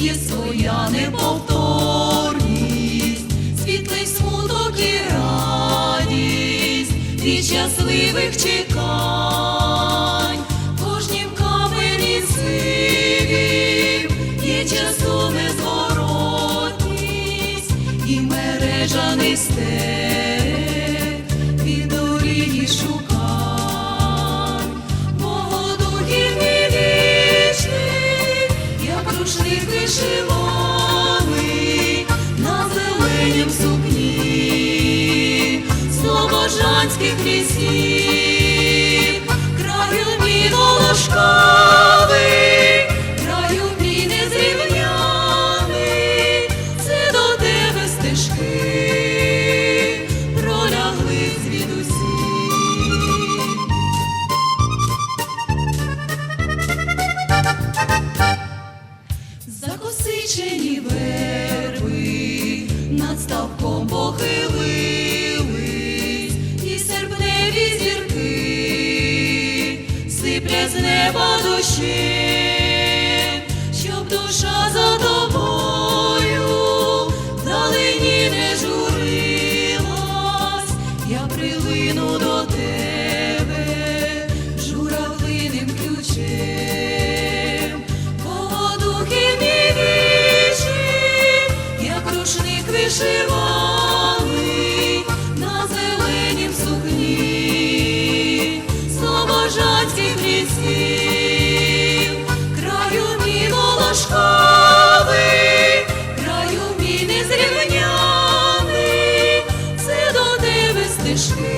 є своя неповторність, світлий смуток і радість від щасливих чекань, кожнім камені сивім є часом незворотність і мережаний степ від доріги шукань, вишиваний на зеленім сукні, слобожанських лісів, Закосичені верби над ставком похилились, і серпневі зірки сиплять з неба душі, щоб душа за вишивали на зеленім сукні, слобожанських лісів, краю мій волошковий, краю мій незрівняний, все до тебе стежки.